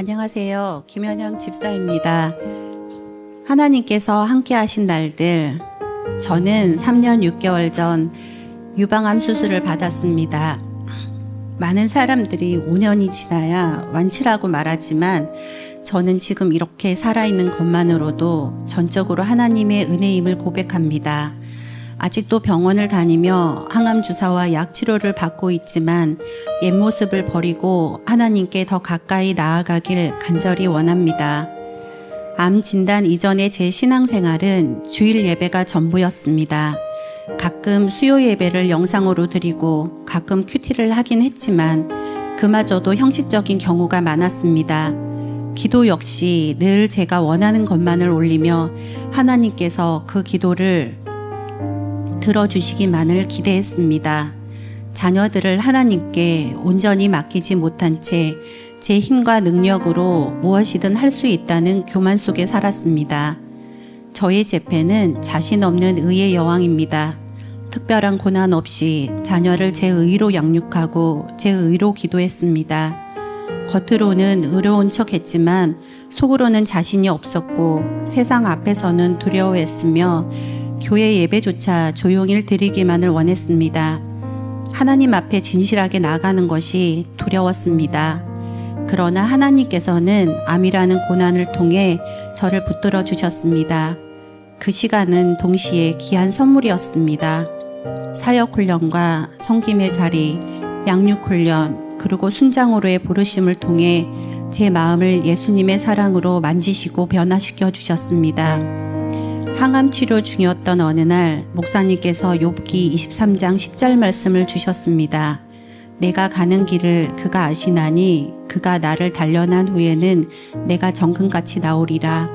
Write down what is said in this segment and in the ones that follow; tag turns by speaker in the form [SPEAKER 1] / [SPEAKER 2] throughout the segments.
[SPEAKER 1] 안녕하세요. 김현영 집사입니다. 하나님께서 함께 하신 날들, 저는 3년 6개월 전 유방암 수술을 받았습니다. 많은 사람들이 5년이 지나야 완치라고 말하지만 저는 지금 이렇게 살아있는 것만으로도 전적으로 하나님의 은혜임을 고백합니다. 아직도 병원을 다니며 항암 주사와 약 치료를 받고 있지만 옛 모습을 버리고 하나님께 더 가까이 나아가길 간절히 원합니다. 암 진단 이전의 제 신앙생활은 주일 예배가 전부였습니다. 가끔 수요 예배를 영상으로 드리고 가끔 큐티를 하긴 했지만 그마저도 형식적인 경우가 많았습니다. 기도 역시 늘 제가 원하는 것만을 올리며 하나님께서 그 기도를 들어주시기만을 기대했습니다. 자녀들을 하나님께 온전히 맡기지 못한 채 제 힘과 능력으로 무엇이든 할 수 있다는 교만 속에 살았습니다. 저의 재패는 자신 없는 의의 여왕입니다. 특별한 고난 없이 자녀를 제 의로 양육하고 제 의로 기도했습니다. 겉으로는 의로운 척 했지만 속으로는 자신이 없었고 세상 앞에서는 두려워했으며 교회 예배조차 조용히 드리기만을 원했습니다. 하나님 앞에 진실하게 나가는 것이 두려웠습니다. 그러나 하나님께서는 암이라는 고난을 통해 저를 붙들어 주셨습니다. 그 시간은 동시에 귀한 선물이었습니다. 사역 훈련과 성김의 자리, 양육 훈련, 그리고 순장으로의 부르심을 통해 제 마음을 예수님의 사랑으로 만지시고 변화시켜 주셨습니다. 항암 치료 중이었던 어느 날 목사님께서 욥기 23장 10절 말씀을 주셨습니다. 내가 가는 길을 그가 아시나니 그가 나를 단련한 후에는 내가 정금같이 나오리라.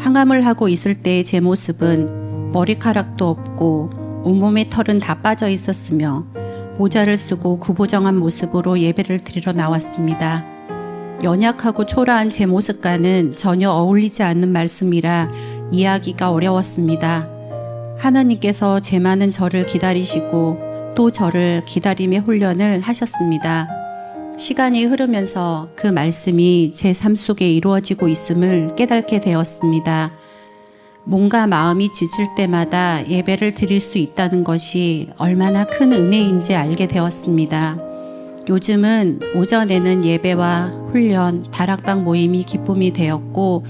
[SPEAKER 1] 항암을 하고 있을 때의 제 모습은 머리카락도 없고 온몸의 털은 다 빠져 있었으며 모자를 쓰고 구부정한 모습으로 예배를 드리러 나왔습니다. 연약하고 초라한 제 모습과는 전혀 어울리지 않는 말씀이라 이해하기가 어려웠습니다. 하나님께서 제 많은 저를 기다리시고 또 저를 기다림의 훈련을 하셨습니다. 시간이 흐르면서 그 말씀이 제 삶 속에 이루어지고 있음을 깨닫게 되었습니다. 뭔가 마음이 지칠 때마다 예배를 드릴 수 있다는 것이 얼마나 큰 은혜인지 알게 되었습니다. 요즘은 오전에는 예배와 훈련, 다락방 모임이 기쁨이 되었고,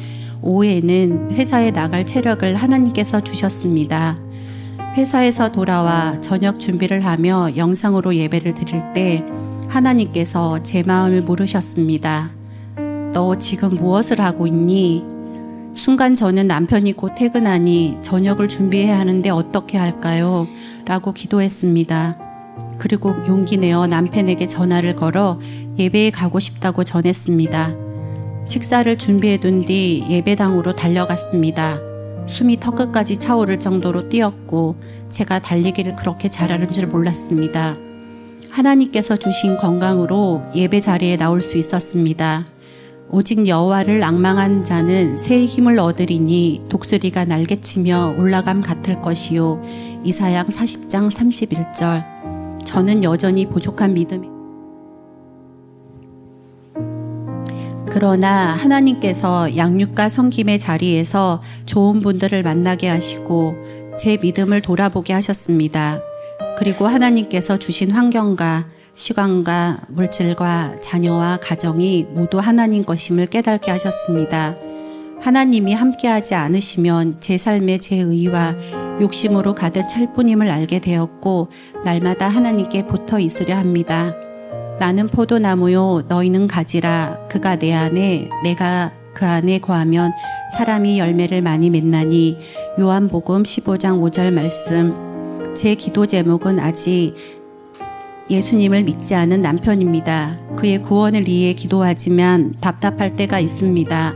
[SPEAKER 1] 오후에는 회사에 나갈 체력을 하나님께서 주셨습니다. 회사에서 돌아와 저녁 준비를 하며 영상으로 예배를 드릴 때 하나님께서 제 마음을 물으셨습니다. 너 지금 무엇을 하고 있니? 순간 저는 남편이 곧 퇴근하니 저녁을 준비해야 하는데 어떻게 할까요? 라고 기도했습니다. 그리고 용기 내어 남편에게 전화를 걸어 예배에 가고 싶다고 전했습니다. 식사를 준비해 둔 뒤 예배당으로 달려갔습니다. 숨이 턱끝까지 차오를 정도로 뛰었고 제가 달리기를 그렇게 잘하는 줄 몰랐습니다. 하나님께서 주신 건강으로 예배 자리에 나올 수 있었습니다. 오직 여호와를 앙망한 자는 새 힘을 얻으리니 독수리가 날개치며 올라감 같을 것이요. 이사양 40장 31절. 저는 여전히 부족한 믿음이 그러나 하나님께서 양육과 섬김의 자리에서 좋은 분들을 만나게 하시고 제 믿음을 돌아보게 하셨습니다. 그리고 하나님께서 주신 환경과 시간과 물질과 자녀와 가정이 모두 하나님 것임을 깨닫게 하셨습니다. 하나님이 함께하지 않으시면 제 삶의 제 의와 욕심으로 가득 찰 뿐임을 알게 되었고 날마다 하나님께 붙어 있으려 합니다. 나는 포도나무요 너희는 가지라 그가 내 안에 내가 그 안에 거하면 사람이 열매를 많이 맺나니 요한복음 15장 5절 말씀 제 기도 제목은 아직 예수님을 믿지 않은 남편입니다. 그의 구원을 위해 기도하지만 답답할 때가 있습니다.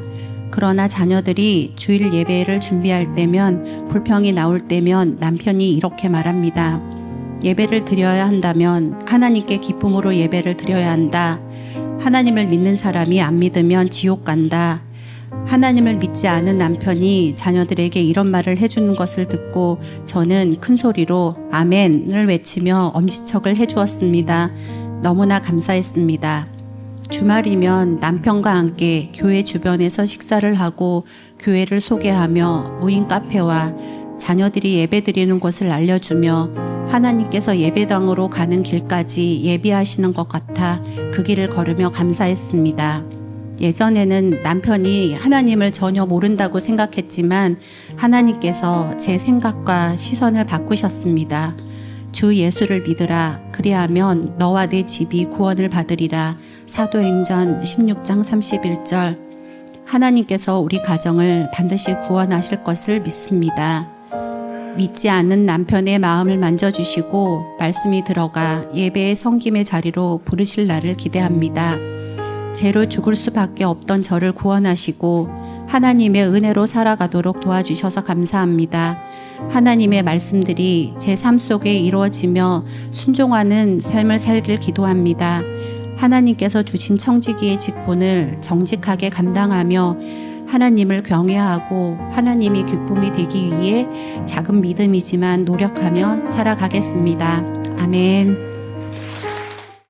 [SPEAKER 1] 그러나 자녀들이 주일 예배를 준비할 때면 불평이 나올 때면 남편이 이렇게 말합니다. 예배를 드려야 한다면 하나님께 기쁨으로 예배를 드려야 한다. 하나님을 믿는 사람이 안 믿으면 지옥 간다. 하나님을 믿지 않은 남편이 자녀들에게 이런 말을 해주는 것을 듣고 저는 큰 소리로 아멘을 외치며 엄지척을 해주었습니다. 너무나 감사했습니다. 주말이면 남편과 함께 교회 주변에서 식사를 하고 교회를 소개하며 무인 카페와 자녀들이 예배 드리는 곳을 알려주며 하나님께서 예배당으로 가는 길까지 예비하시는 것 같아 그 길을 걸으며 감사했습니다. 예전에는 남편이 하나님을 전혀 모른다고 생각했지만 하나님께서 제 생각과 시선을 바꾸셨습니다. 주 예수를 믿으라. 그리하면 너와 내 집이 구원을 받으리라. 사도행전 16장 31절. 하나님께서 우리 가정을 반드시 구원하실 것을 믿습니다. 믿지 않는 남편의 마음을 만져주시고 말씀이 들어가 예배의 성김의 자리로 부르실 날을 기대합니다. 죄로 죽을 수밖에 없던 저를 구원하시고 하나님의 은혜로 살아가도록 도와주셔서 감사합니다. 하나님의 말씀들이 제 삶 속에 이루어지며 순종하는 삶을 살길 기도합니다. 하나님께서 주신 청지기의 직분을 정직하게 감당하며 하나님을 경외하고 하나님이 기쁨이 되기 위해 작은 믿음이지만 노력하며 살아가겠습니다. 아멘.